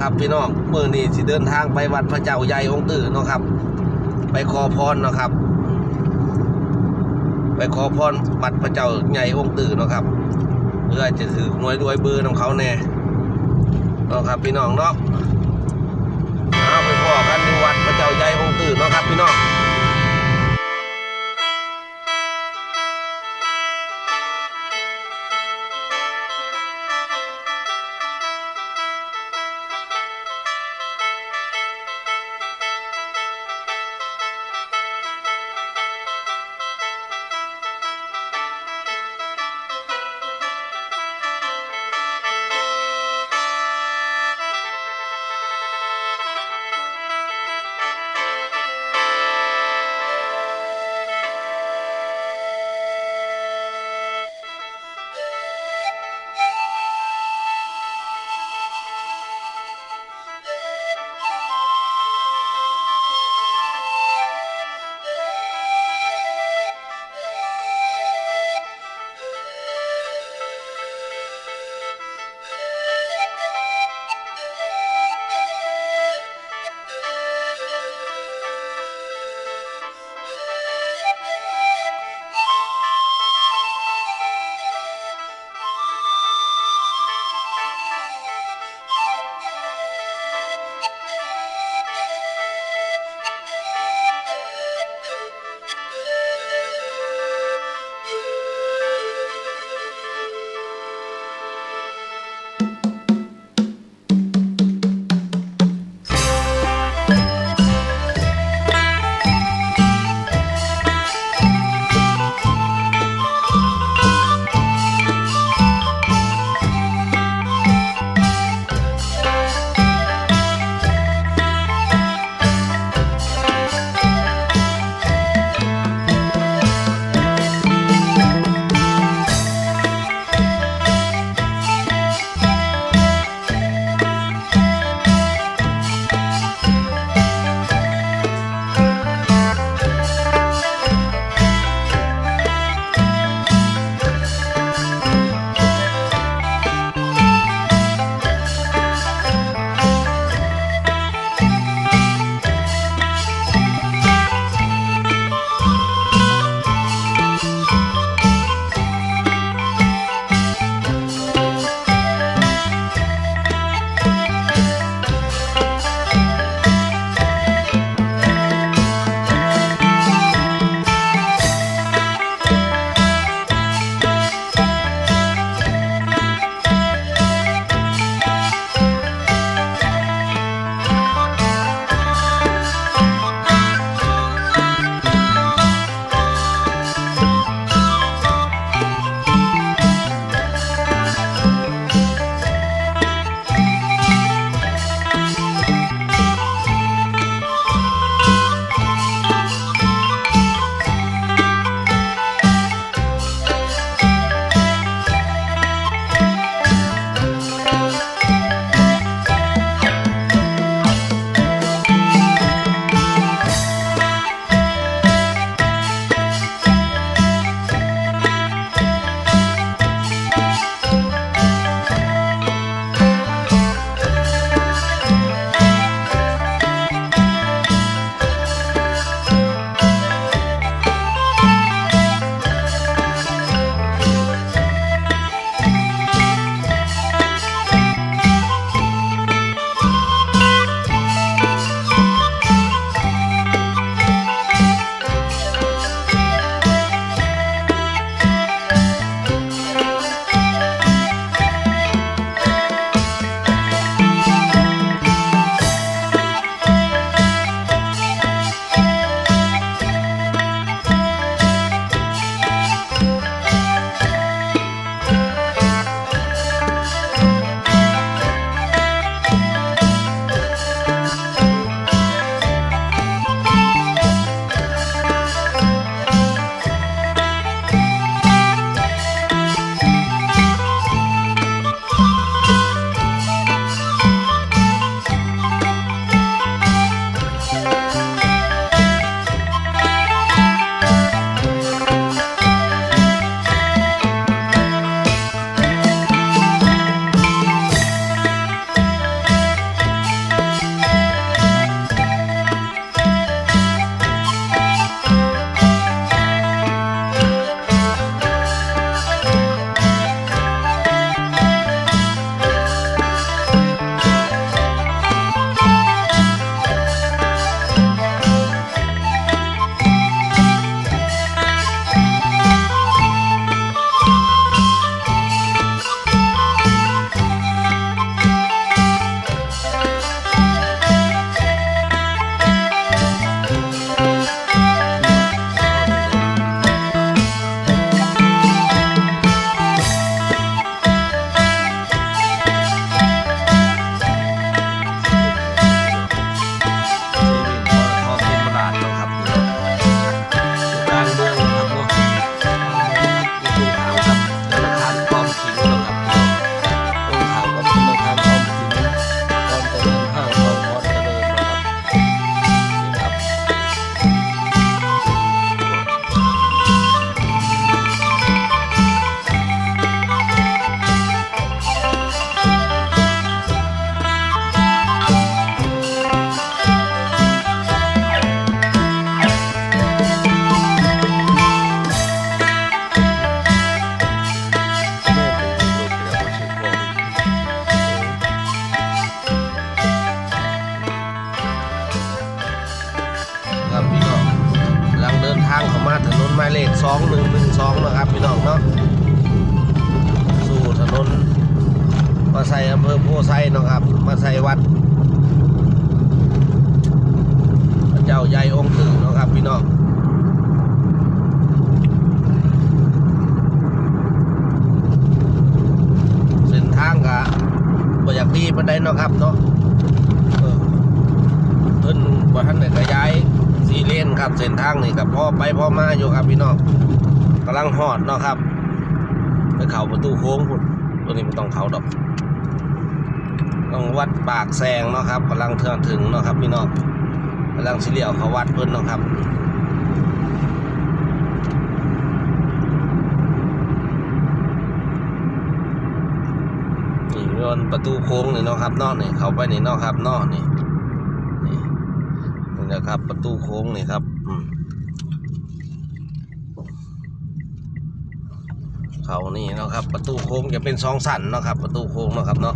ครับพี่น้องเมื่อนี้สิเดินทางไปวัดพระเจ้าใหญ่องค์ตื่นเนาะครับ ไปขอพรเนาะครับ ไปขอพรวัดพระเจ้าใหญ่องค์ตื่นเนาะครับเพื่อจะถือหน่วยด้วยเบอร์ของเขาแน่เนาะครับ พี่น้องเนาะเอาไปพอกันที่วัดพระเจ้าใหญ่องค์ตื่นเนาะครับ พี่น้อง นี่กับพ่อไปพ่อมาอยู่ครับพี่น้องกำลังหอดเนาะครับไปเข้าประตูโค้งพุ่นตัวนี้มันต้องเข้าดอกต้องวัดปากแซงเนาะครับกำลังเทื่อถึงเนาะครับพี่น้องกำลังสิเลียวเขาวัดเพิ่นเนาะครับนี่ยนประตูโค้งนี่เนาะครับนอกนี่เข้าไปนี่เนาะครับนอกนี่นี่นี่นะครับประตูโค้งนี่ครับอืม เขานี่เนาะครับ ประตูโค้งจะเป็นสองสันเนาะครับ ประตูโค้งเนาะครับเนาะ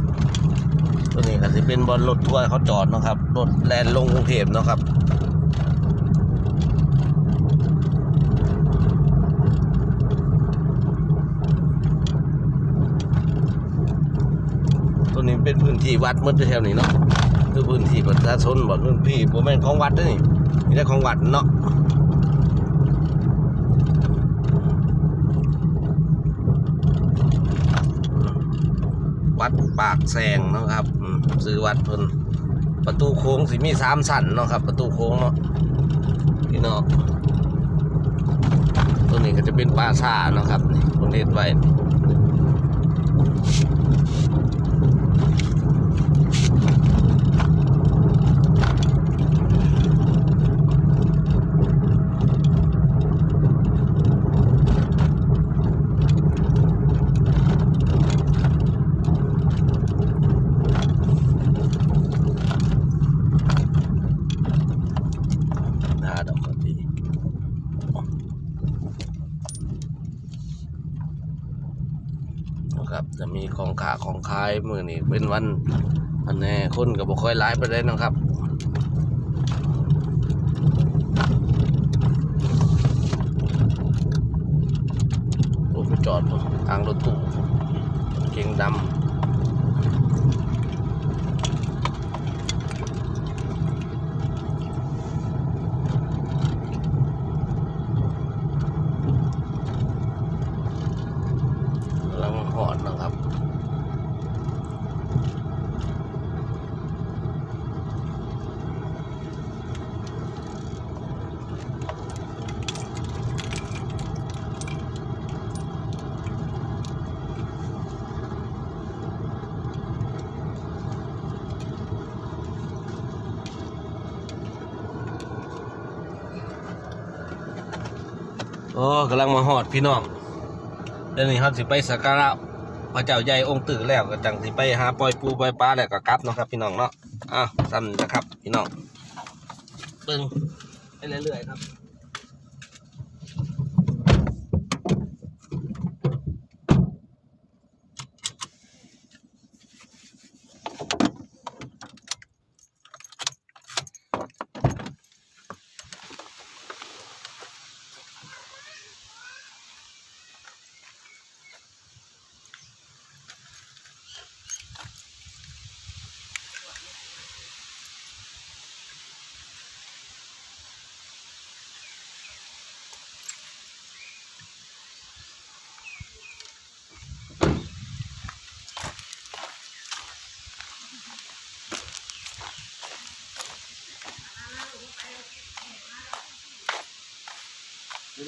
ตัวนี้ก็จะเป็นบอลรถทัวร์เขาจอดเนาะครับรถแลนลงกรุงเทพเนาะครับตัวนี้เป็นพื้นที่วัดมืดแถวนี้เนาะคือพื้นที่ประชาชนบ่พื้นที่บ่แม่นของวัดด้อนี่นี่แต่ของวัดเนาะ วัดปากแซงเนาะครับซื้อวัดเพิ่นประตูโค้งสิมีสามสันเนาะครับ ประตูโค้งเนาะพี่น้องตัวนี้ก็จะเป็นปลาสาเนาะครับนี่ผมเฮ็นไว้ หน้าดอกกระดีนะครับ จะมีของขาของขายมื อนี้เป็นวันวันนี้คนก็บ่ค่อยหลายไปได้นนะครับรถจอดทางรถตู้เก่งดำกำลังหอดนะครับ โอ้กำลังมาหอดพี่น้องเดี๋ยวนี้เขาสิไปสักการะพระเจ้าใหญ่องค์ตื่นแล้วก็จังสิไปหาปล่อยปูปล่อยปลาแล้วก็กลับเนาะครับพี่น้องเนาะอะซ้ำนะครับพี่น้องเบิ้งไปเรื่อยๆครับ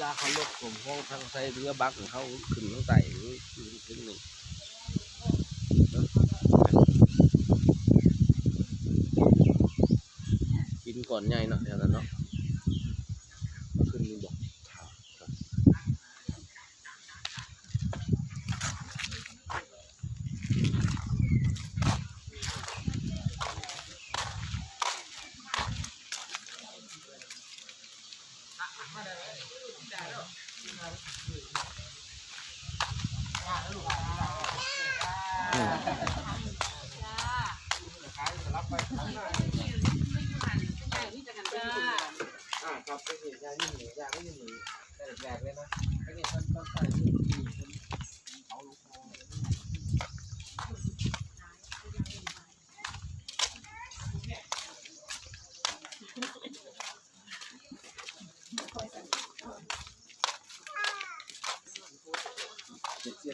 าเขาลดผมห้องทางไซเรือบักเขาขึ้นตั้งไต่หรือขึ้นขึ้นหนึ่งกินก่อนใหญ่เนาะแถวนั้นเนาะ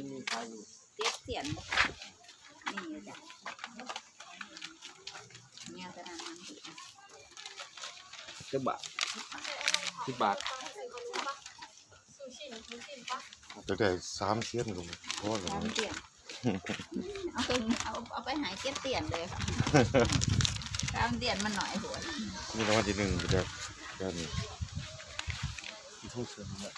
เจ็นมีขายอยู่เจ็ดเสียนบ่นี่จ้ะเนี่ยตะนานมันสิเจ็ดบาทสิบบาทจะได้สามเสียนก็พอแล้สามเตียนเอาไปเอาเอาไปหายเจ็ดเตียนเลยสามเตียนมันหน่อยหัวนะมีรางวัลที่หนึ่งอยู่แล้วด้านนี้ทุกเสือเนี่ย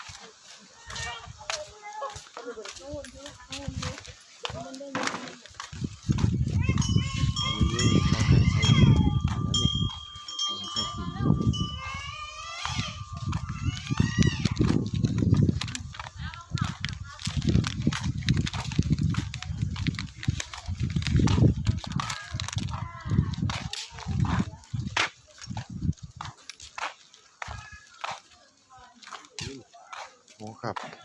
ครับ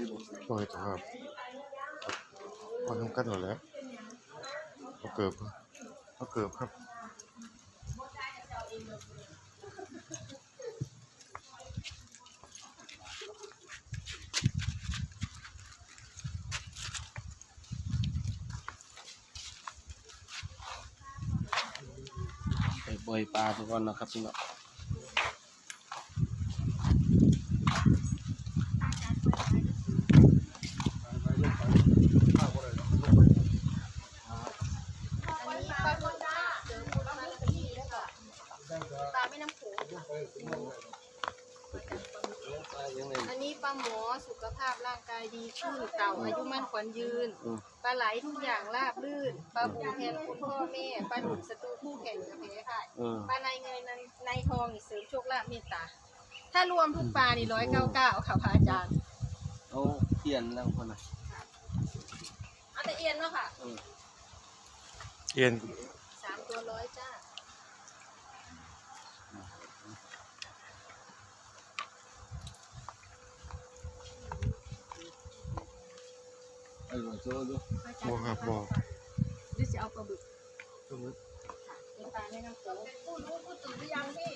อยู่บ่ปล่อยครับปล่อยทำกันหมดแล้วเอาเกิบเอาเกิบครับไปปล่อยปลาไปก่อนนะครับพี่น้อง อันนี้ปลาหมึกเจอปลาหมึกที่แล้วก็ปลาแม่น้ำโขง ยังไง อันนี้ปลาหมอสุขภาพร่างกายดีขึ้นเต่าอายุมั่นขวัญยืนอืมปลาไหลทุกอย่างราบรื่น ปลาบูแทนคุณพ่อแม่ ปลาดุกศัตรูคู่แข่งกับแพ้ค่ะเออปลาในเงินในทองนี่เสริมโชคลาภเมตตา ถ้ารวมทุกปลานี่ร้อยเก้าเก้าค่ะพระอาจารย์ เอาเปลี่ยนแล้วคนน่ะเอาแต่เอียนเนาะค่ะเออเอียนสามตัวร้อยจ้า เออโซ่ดูบ่ครับบ่หรือจะเอาปลาบึกตัวนี้เป็นปลาในน้ำโขงผู้รู้ผู้ตื่นหรือยังพี่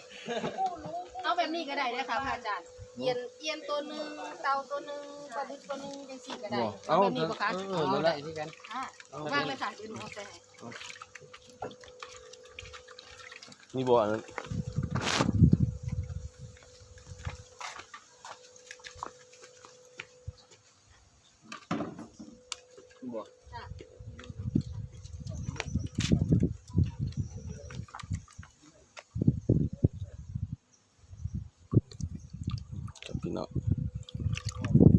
ผู้รู้เอาแบบนี้ก็ได้นะคะพระอาจารย์เอียนเอียนตัวหนึ่งเตาตัวหนึ่งปลาบึกตัวหนึ่งยังสี่ก็ได้เอาแบบนี้ปะคะเออนั่นแหละที่กันอะว่างเลยค่ะเดี๋ยวหนูเอาไปให้มีบ่อนั้นมีบ่ จ้ะ กับพี่น้อง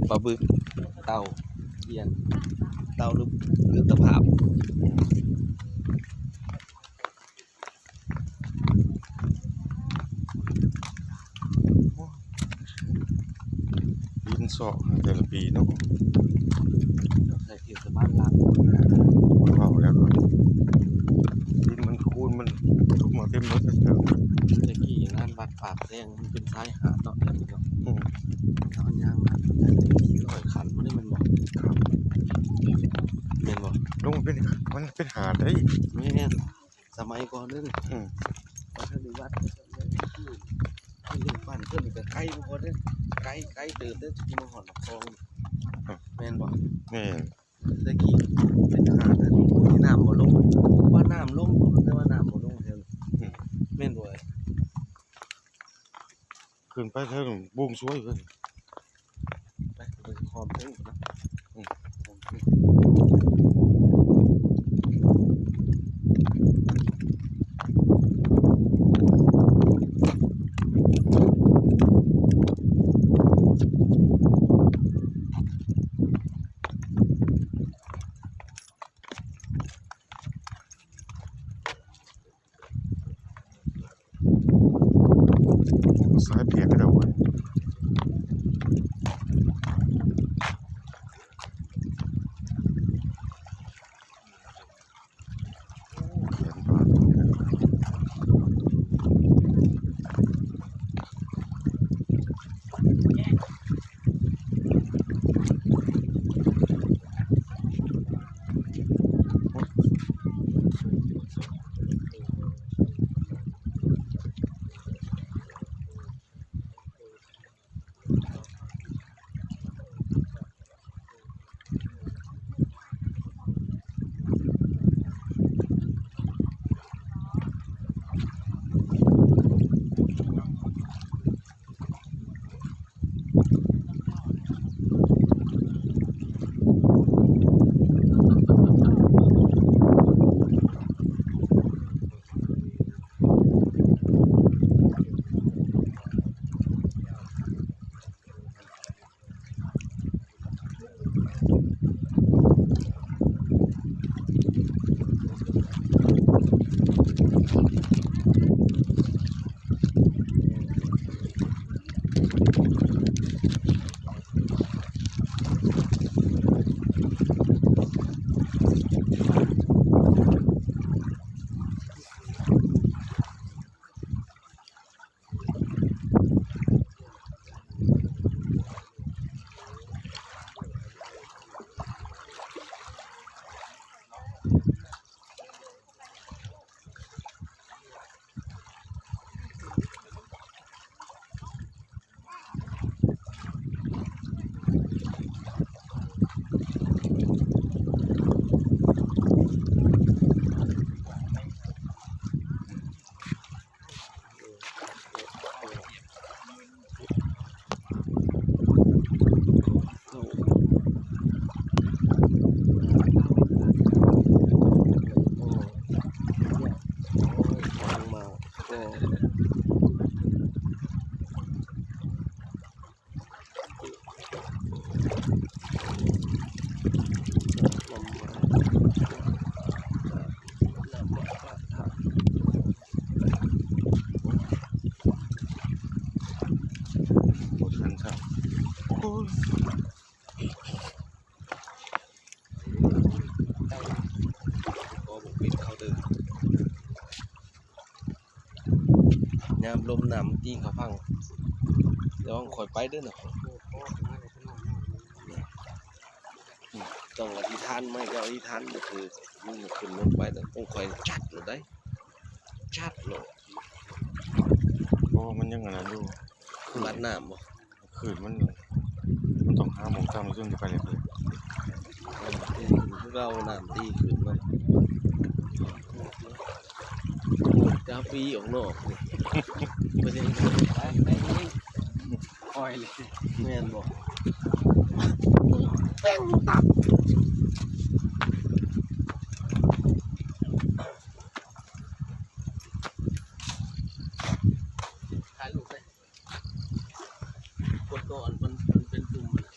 ปลาบึก เต่าเอียน เต่าหรือหรือตะภาพดินเสาะแต่ละปีเนาะใส่เทียมบ้านหลังมันเอาแล้วก็ดินมันคูนมันทุกมาเต็มรถเลยครับตะกี้งานวัดปากแดงมันเป็นชายหาดเนาะแล้วนี่เนาะอืมตอนย่างมา ขี่ลอยขันบ่ได้แมันบ่ครับแม่นบ่ลงมันเป็นมันเป็นหาดได้แม่นสมัยก่อนนึงอืมวัดในวัดที่ที่ลูกบ้านเพิ่นก็ไกลบ่พอเด้อไกลไกลเติบเด้อที่มาหอดหนองคลองแม่นบ่แม่นตะกี้เป็นหาดนะที่น้ำบ่ลงว่าน้ำลงแต่ว่าน้ำบ่ลงแถวนี้แม่นบ่เอ้ยขึ้นไปเท่านั้นบุ้งสวยเพิ่น ยามลมหนำตีนเขาพังเดี๋ยวคอยไปเด้วยนะต้องอธิษฐานไม่ก็อธิษฐานก็คือมึงขึ้นรถไปแต่ต้องคอยจัดเลยได้จัดเลยโอ้มันยังไงนะดูบัดน้ำบ่ขืนมันมันต้องหาหมองจำซึ่งจะไปเลยพี่เราน้ำตีขึ้นมาจ้าปีออกนอก ไม่ได้ไปไปคอยเลยแม่นบอกแป้งตับถ่ายรูปไปกดก่อนมันมันเป็นตุ่มอะ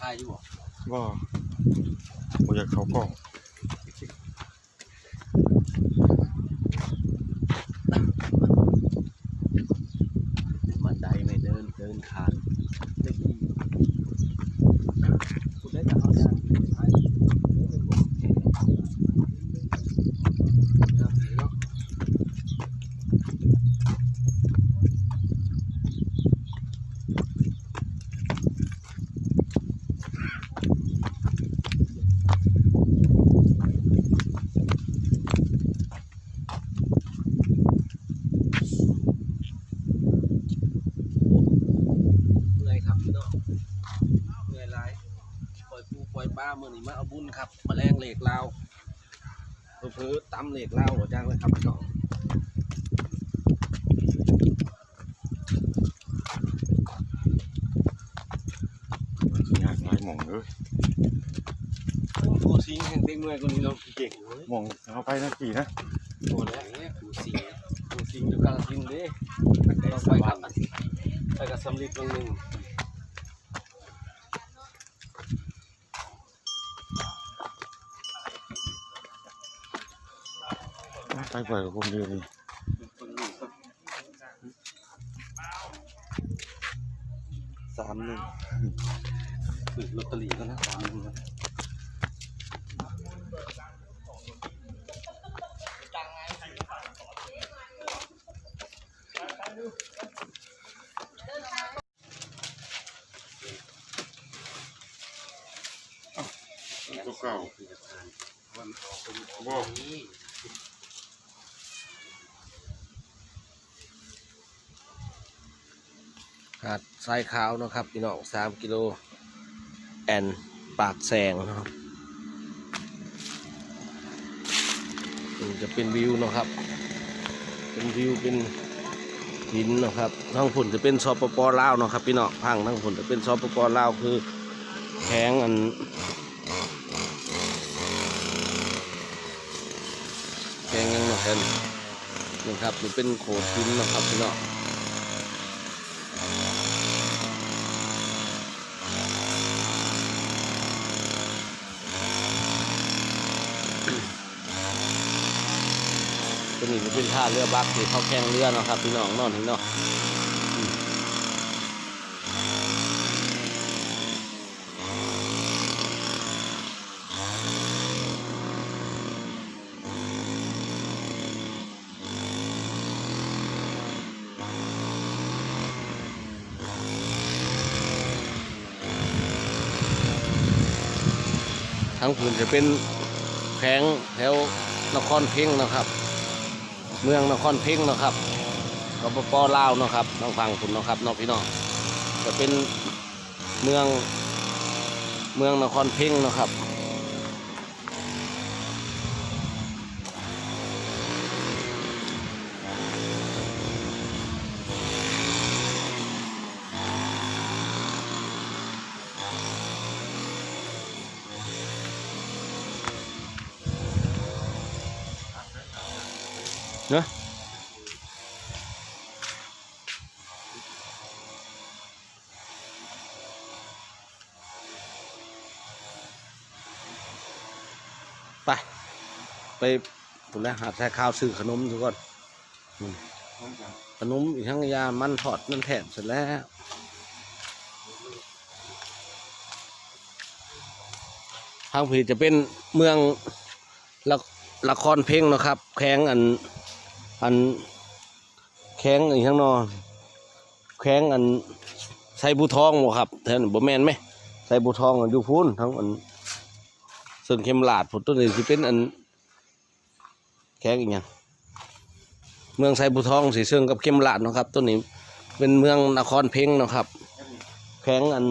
ถ่ายอยู่บ่ว่าผมอยาก เขากล้อง มันไดไม่เดินเดินขาดตะกี้คุณได้จะเอาจานถ่ายครับเนาะ เหนื่อยครับพี่น้องเหนื่อยหลายปล่อยปูปล่อยปลาเมื่อ นี้มาเอาบุญครับมาแรงเหล็กลาวเพิ่อๆตำเหล็กลาวหัวจ้างเลยครับพี่น้องอยากหลายหมองเลยปูซิงแห่งเต็มเมื่อยคนนี้เราเก่งเว้ยหมองเอาไปนะกี่นะโอ้แล้วเนี่ยปูซิงปูซิงอยู่กาลสินธุ์เด้ต้องไปครับไปกับสำลิดตรงหนึ่ง ไปปล่อยกับผมดียวนี่สามหนึ่งคือลอตเตอรี่ก็นะสามหนึ่งนะตัวเก่าบ่หาด ทรายขาวนะครับพี่น้องสามกิโลแอนปากแสงนาะนี่จะเป็นวิวนะครับ เป็นวิวเป็นหินนะครับทั้งผุนจะเป็นซอปปอลาวนะครับพี่น้องพังทั้งผุนจะเป็นซอปปอลาวคือแข้งอันแข้งยังเนาะเห็นนี่ครับนี่เป็นโขดหินนะครับพี่น้อง นี้จะเป็นท่าเรือบักที่เขาแข่งเรือเนาะครับพี่น้องนอนนี่เนาะอืมทั้งผืนจะเป็นแข้งแถวนครเพ่งนะครับ เมืองนครเพ่งนะครับกปปลาวนาะครับน้องฟังคุณนะครับน้องพี่น้องจะเป็นเมืองเมืองนครเพ่งนะครับ ปผมแล้วหาแท้ข้าวซื้อขนมทุกคนอืมขนมอีกทั้งยามันทอดนั่นแถมเสร็จแล้วทางผีจะเป็นเมืองละละครเพลงนะครับ แข้งอันอันแข้งอีกข้างนอกแข้งอันใส่บูทองบ่ครับแทนบ่แมนไหมใส่บูทองอันอยู่พูนทั้งอันส่วนเข็มหลาดผุดตัวนี้สิเป็นอัน แข้งอีกอย่างเมืองใส่บูทองสีเสื่องกับเข็มหลาดนะครับตัวนี้เป็นเมืองนครเพลงนะครับ แข้งอัน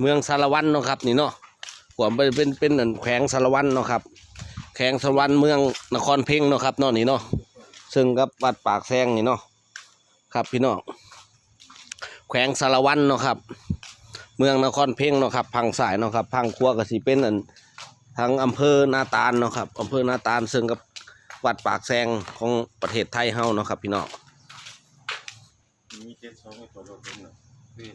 เมืองสารวันนะครับ นี่เนาะหัวมันเป็นเป็นอันแขวงสารวันนะครับแขวงสารวันเมืองนครเพ่งนะครับเนาะนี่เนาะซึ่งกับวัดปากแซงนี่เนาะครับพี่น้องแขวงสารวันเนาะครับ เมืองนครเพ่งเนาะครับพังสายเนาะครับพังครัวกสิเป็นอันทางอำเภอนาตาลเนาะครับอำเภอนาตาลซึ่งกับวัดปากแซงของประเทศไทยเฮาเนาะครับพี่น้องมีเจ็ดสองตัวรถเป็นหนึ่ง